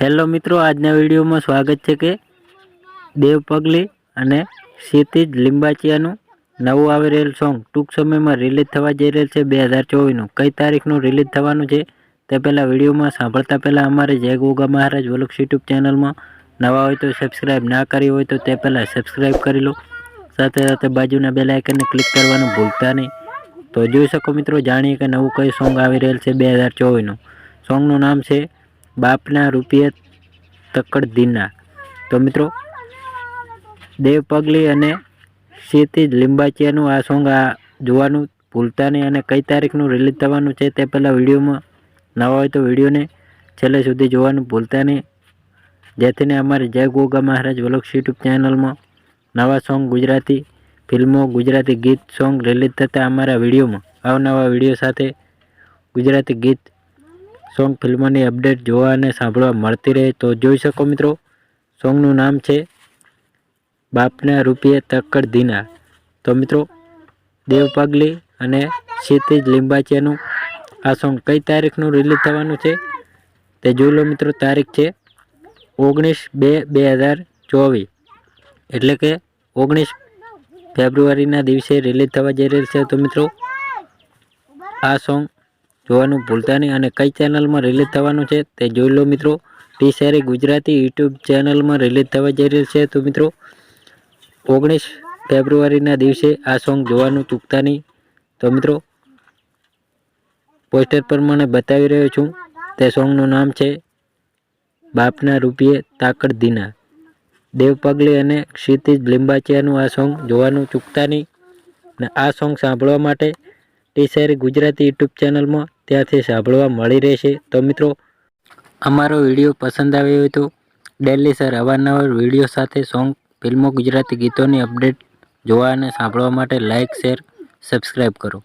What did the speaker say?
Hello મિત્રો, આજના વિડીયોમાં સ્વાગત છે કે દેવ પગલી અને ક્ષિતિજ લિંબાચિયાનું નવું આવી રહેલ સોંગ ટૂંક સમયમાં રિલીઝ થવા જઈ રહેલ છે બે હજાર ચોવીસનું. કઈ તારીખનું રિલીઝ થવાનું છે તે પહેલાં વિડીયોમાં સાંભળતા પહેલાં અમારે જય ગોગા મહારાજ વલુક્ષ યુટ્યુબ ચેનલમાં નવા હોય તો સબસ્ક્રાઈબ ના કરી હોય તો તે પહેલાં સબસ્ક્રાઈબ કરી લો. સાથે સાથે બાજુના બે લાઇકનને ક્લિક કરવાનું ભૂલતા નહીં. તો જોઈ શકો મિત્રો, જાણીએ કે નવું કયું સોંગ આવી રહેલ છે બે હજાર ચોવીસનું. સોંગનું નામ છે બાપના રૂપિયે તકડ દીના. તો મિત્રો, દેવ પગલી અને ક્ષિતિજ લિંબાચિયાનું આ સોંગ આ જોવાનું ભૂલતા નહીં અને કઈ તારીખનું રિલીઝ થવાનું છે તે પહેલાં વિડીયોમાં નવા હોય તો વિડીયોને છેલ્લે સુધી જોવાનું ભૂલતા નહીં. જેથીને અમારી જય ગોગા મહારાજ વલોક્ષ યુટ્યુબ ચેનલમાં નવા સોંગ ગુજરાતી ફિલ્મો, ગુજરાતી ગીત સોંગ રિલીઝ થતાં અમારા વિડીયોમાં. અવનવા વીડિયો સાથે ગુજરાતી ગીત સોંગ ફિલ્મોની અપડેટ જોવા અને સાંભળવા મળતી રહે તો જોઈ શકો મિત્રો. સોંગનું નામ છે બાપના રૂપિયે તક્કડ ધીના તો મિત્રો, દેવ પગલી અને ક્ષિતિજ લિંબાચિયાનું આ સોંગ કઈ તારીખનું રિલીઝ થવાનું છે તે જોઈ લો મિત્રો, તારીખ છે ઓગણીસ બે બે હજાર ચોવીસ. એટલે કે ઓગણીસ ફેબ્રુઆરીના દિવસે રિલીઝ થવા જઈ રહેલ છે. તો મિત્રો, આ સોંગ જોવાનું ભૂલતા નહીં અને કઈ ચેનલમાં રિલીઝ થવાનું છે તે જોઈ લો મિત્રો. ટી શેરી ગુજરાતી યુટ્યુબ ચેનલમાં રિલીઝ થવા જઈ રહ્યું છે તો મિત્રો, ઓગણીસ ફેબ્રુઆરીના દિવસે આ સોંગ જોવાનું ચૂકતા નહીં. તો મિત્રો પોસ્ટર પર મને બતાવી રહ્યો છું, તે સોંગનું નામ છે, બાપના રૂપિયે તાકડ દીના. દેવ પગલી અને ક્ષિતિજ લિંબાચિયાનું આ સોંગ જોવાનું ચૂકતા નહીં. અને આ સોંગ સાંભળવા માટે ટી શેરી ગુજરાતી યુટ્યુબ ચેનલમાં ત્યાંથી સાંભળવા મળી રહેશે. તો મિત્રો, અમારો વીડિયો પસંદ આવ્યો હોય તો ડેલી સર અવારનવાર વીડિયો સાથે સોંગ, ફિલ્મો, ગુજરાતી ગીતોની અપડેટ જોવા અને સાંભળવા માટે લાઇક શેર સબસ્ક્રાઈબ કરો.